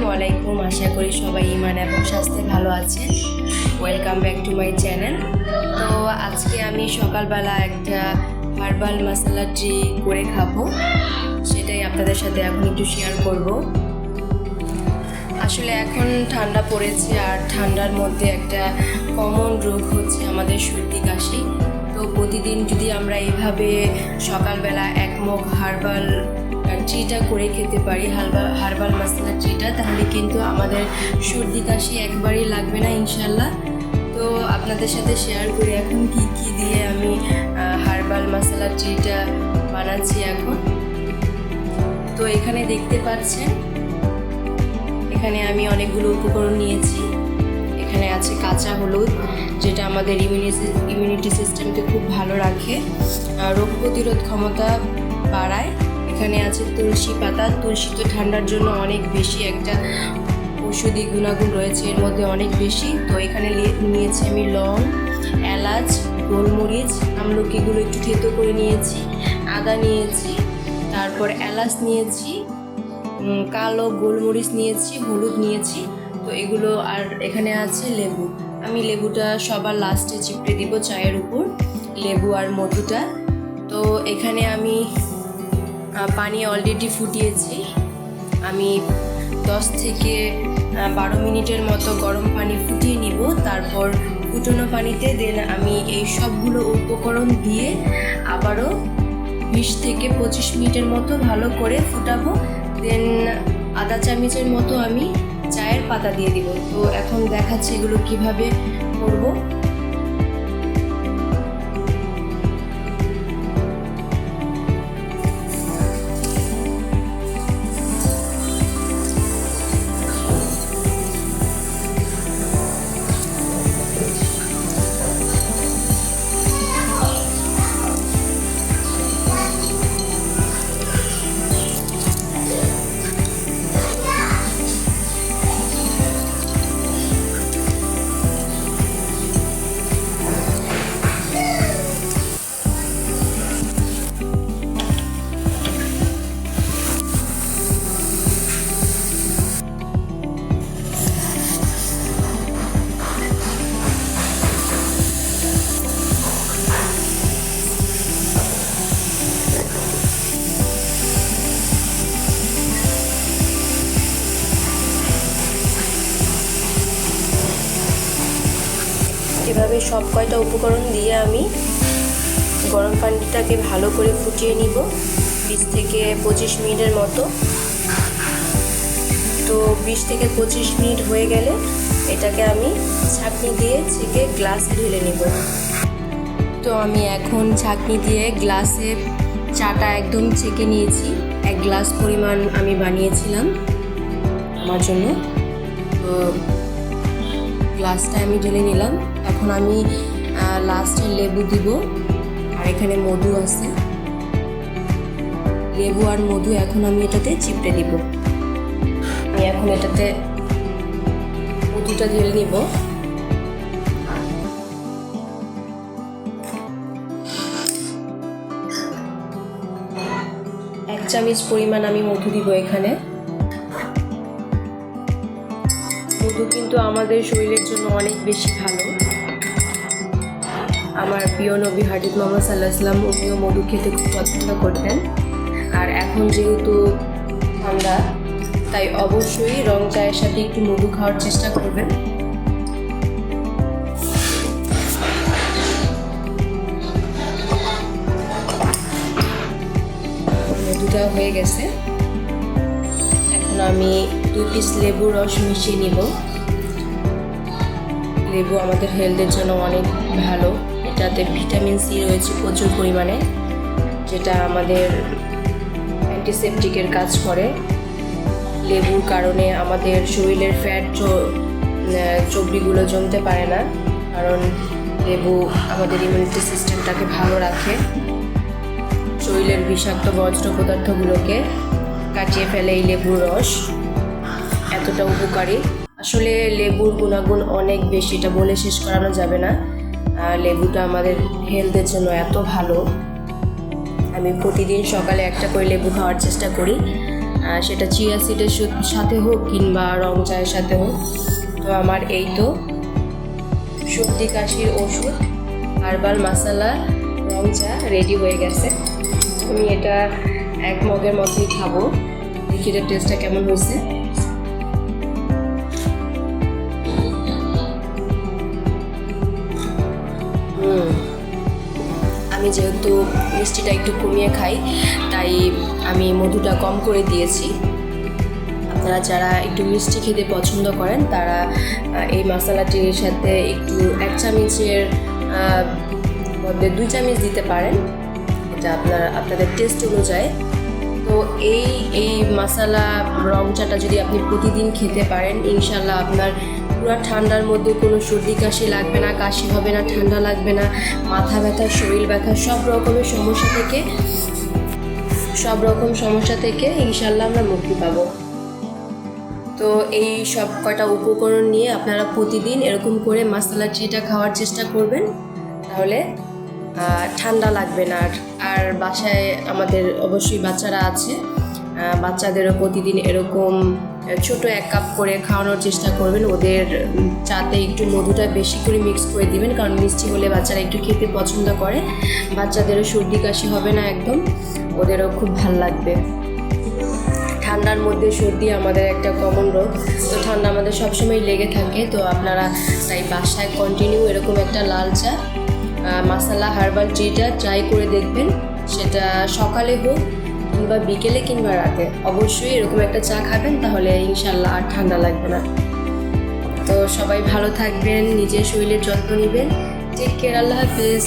আসসালামু আলাইকুম। আশা করি সবাই ইমান এবং স্বাস্থ্যে ভালো আছেন। Welcome back to my channel তো আজকে আমি সকালবেলা একটা হার্বাল মশলা টি করে খাব। সেটাই আপনাদের সাথে এখন একটু শেয়ার করব। আসলে এখন ঠান্ডা পড়েছে আর ঠান্ডার মধ্যে একটা কমন রোগ হচ্ছে আমাদের সর্দি কাশি। তো প্রতিদিন যদি আমরা এইভাবে সকালবেলা এক মগ হার্বাল ট্রিটা করে খেতে পারি, হালবা, হার্বাল মশলা ট্রিটা তাহলে কিন্তু আমাদের সর্দি কাশি একবারই লাগবে না ইনশাল্লাহ। তো আপনাদের সাথে শেয়ার করি এখন কি কি দিয়ে আমি হার্বাল মশলা ট্রিটা বানাচ্ছি এখন। তো এখানে দেখতে পাচ্ছেন, এখানে আমি অনেকগুলো উপকরণ নিয়েছি। এখানে আছে কাঁচা হলুদ, যেটা আমাদের ইমিউনিটি ইমিউনিটি সিস্টেমকে খুব ভালো রাখে। রোগ প্রতিরোধ ক্ষমতা বাড়ায়। এখানে আছে তুলসী পাতা। তুলসী তো ঠান্ডার জন্য অনেক বেশি একটা ঔষধি গুণাগুণ রয়েছে, এর মধ্যে অনেক বেশি। তো এখানে নিয়েছি আমি লং, এলাচ, গোলমরিচ, আমলকিগুলো একটু থেতো করে নিয়েছি, আদা নিয়েছি, তারপর এলাচ নিয়েছি কালো গোলমরিচ নিয়েছি, হলুদ নিয়েছি। তো এগুলো আর এখানে আছে লেবু। আমি লেবুটা সবার লাস্টে চিপড়ে দিব চায়ের উপর, লেবু আর মধুটা। তো এখানে আমি পানি অলরেডি ফুটিয়েছি। আমি দশ থেকে বারো মিনিটের মতো গরম পানি ফুটিয়ে নিব, তারপর ফুটনো পানিতে দেন আমি এই সবগুলো উপকরণ দিয়ে আবারও বিশ থেকে পঁচিশ মিনিটের মতো ভালো করে ফুটাবো। দেন আদা চামচের মতো আমি চায়ের পাতা দিয়ে দিব। তো এখন দেখাচ্ছি এগুলো কীভাবে করব। এভাবে সব কয়টা উপকরণ দিয়ে আমি গরম পানিটাকে ভালো করে ফুটিয়ে নিব, বিশ থেকে পঁচিশ মিনিটের মতো। তো বিশ থেকে পঁচিশ মিনিট হয়ে গেলে এটাকে আমি ছাঁকনি দিয়ে ছেঁকে গ্লাসে ঢেলে নেব। তো আমি এখন ছাঁকনি দিয়ে গ্লাসে চাটা একদম ছেঁকে নিয়েছি। এক গ্লাস পরিমাণ আমি বানিয়েছিলাম আমার জন্য। তো গ্লাসটা আমি ঢেলে নিলাম। এখন আমি লাস্টে লেবু দিব। আর এখানে মধু আছে। লেবু আর মধু এখন আমি এটাতে চিপড়ে দিব আমি এখন এটাতে মধুটা ঢেলে নিব। এক চামচ পরিমাণ আমি মধু দিব এখানে। মধু কিন্তু আমাদের শরীরের জন্য অনেক বেশি ভালো। আমার প্রিয় নবী হাজিদ মোহাম্মদ সাল্লাহ সাল্লাম উনিও মধু খেতে খুব পছন্দ করতেন। আর এখন যেহেতু ঠান্ডা তাই অবশ্যই রং চায়ের সাথে একটু মধু খাওয়ার চেষ্টা করবেন। মধুটা হয়ে গেছে। এখন আমি দু পিস লেবু রস মিশিয়ে নিব। লেবু আমাদের হেলথের জন্য অনেক ভালো। এটাতে ভিটামিন সি রয়েছে প্রচুর পরিমাণে, যেটা আমাদের অ্যান্টিসেপটিকের কাজ করে। লেবুর কারণে আমাদের শরীরের ফ্যাট চর্বিগুলো জমতে পারে না, কারণ লেবু আমাদের ইমিউনিটি সিস্টেমটাকে ভালো রাখে। শরীরের বিষাক্ত বজ্র পদার্থগুলোকে কাটিয়ে ফেলে এই লেবুর রস। এতটা উপকারী। আসলে লেবুর গুণাগুণ অনেক বেশি, এটা বলে শেষ করানো যাবে না। লেবুটা আমাদের হেলথের জন্য এত ভালো। আমি প্রতিদিন সকালে একটা করে লেবু খাওয়ার চেষ্টা করি। সেটা চিয়া সিডের সাথে হোক কিংবা রং চায়ের সাথে হোক। তো আমার এই তো সর্দি, কাশির ওষুধ হার্বাল মশলা রং চা রেডি হয়ে গেছে। আমি এটা এক মগের মধ্যেই খাব। দেখি এটার টেস্টটা কেমন হয়েছে। আমি যেহেতু মিষ্টিটা একটু কমিয়ে খাই, তাই আমি মধুটা কম করে দিয়েছি। আপনারা যারা একটু মিষ্টি খেতে পছন্দ করেন, তারা এই মশলাটির সাথে একটু এক চামচের মধ্যে দুই চামচ দিতে পারেন। এটা আপনার, আপনাদের টেস্ট অনুযায়ী। তো এই এই মশলা রং চাটা যদি আপনি প্রতিদিন খেতে পারেন ইনশাল্লাহ আপনার পুরো ঠান্ডার মধ্যে কোনো সর্দি, কাশি লাগবে না, কাশি হবে না, ঠান্ডা লাগবে না, মাথা ব্যথা, শরীর ব্যথা, সব রকমের সমস্যা থেকে, সব রকম সমস্যা থেকে ইনশাল্লাহ আমরা মুক্তি পাবো। তো এই সব কটা উপকরণ নিয়ে আপনারা প্রতিদিন এরকম করে মশলা টিটা খাওয়ার চেষ্টা করবেন, তাহলে ঠান্ডা লাগবে না। আর আর বাসায় আমাদের অবশ্যই বাচ্চারা আছে বাচ্চাদেরও প্রতিদিন এরকম ছোট এক কাপ করে খাওয়ানোর চেষ্টা করবেন। ওদের চাতে একটু মধুটা বেশি করে মিক্স করে দিবেন, কারণ মিষ্টি হলে বাচ্চারা একটু খেতে পছন্দ করে। বাচ্চাদেরও সর্দি কাশি হবে না একদম, ওদেরও খুব ভালো লাগবে। ঠান্ডার মধ্যে সর্দি আমাদের একটা কমন রোগ, তো ঠান্ডা আমাদের সবসময় লেগে থাকে। তো আপনারা তাই বাসায় কন্টিনিউ এরকম একটা লাল চা মাসালা হার্বাল টিটা ট্রাই করে দেখবেন, সেটা সকালে হোক কিংবা বিকেলে কিংবা রাতে অবশ্যই এরকম একটা চা খাবেন, তাহলে ইনশাল্লাহ আর ঠান্ডা লাগবে না। তো সবাই ভালো থাকবেন, নিজের শরীরের যত্ন নেবেন। টেক কেয়ার আল্লাহ হাফিজ।